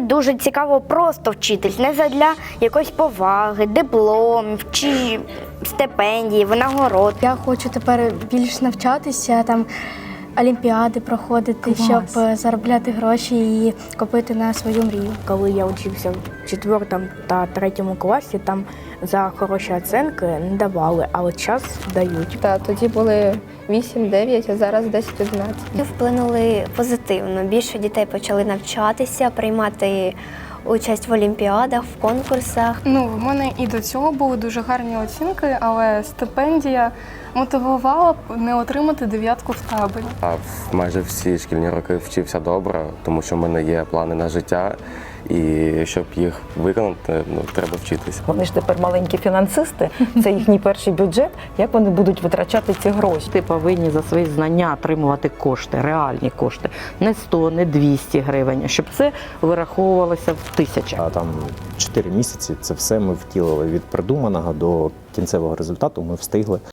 дуже цікаво просто вчитись, не задля якоїсь поваги, дипломів чи стипендії, винагород. Я хочу тепер більш навчатися, там олімпіади проходити, щоб е, заробляти гроші і купити на свою мрію. Коли я вчився в четвертому та третьому класі, там за хороші оцінки не давали, але час дають. Так, тоді були 8-9, а зараз 10-11. Вплинули позитивно. Більше дітей почали навчатися, приймати участь в олімпіадах, в конкурсах. Ну, в мене і до цього були дуже гарні оцінки, але стипендія мотивувала б не отримати дев'ятку в таборі. А в майже всі шкільні роки вчився добре, тому що в мене є плани на життя, і щоб їх виконати, ну треба вчитися. Вони ж тепер маленькі фінансисти, це їхній перший бюджет. Як вони будуть витрачати ці гроші? Ти повинні за свої знання отримувати кошти, реальні кошти, не 100, не 200 гривень, щоб це вираховувалося в тисячах. А там 4 місяці це все ми втілили від придуманого до кінцевого результату. Ми встигли.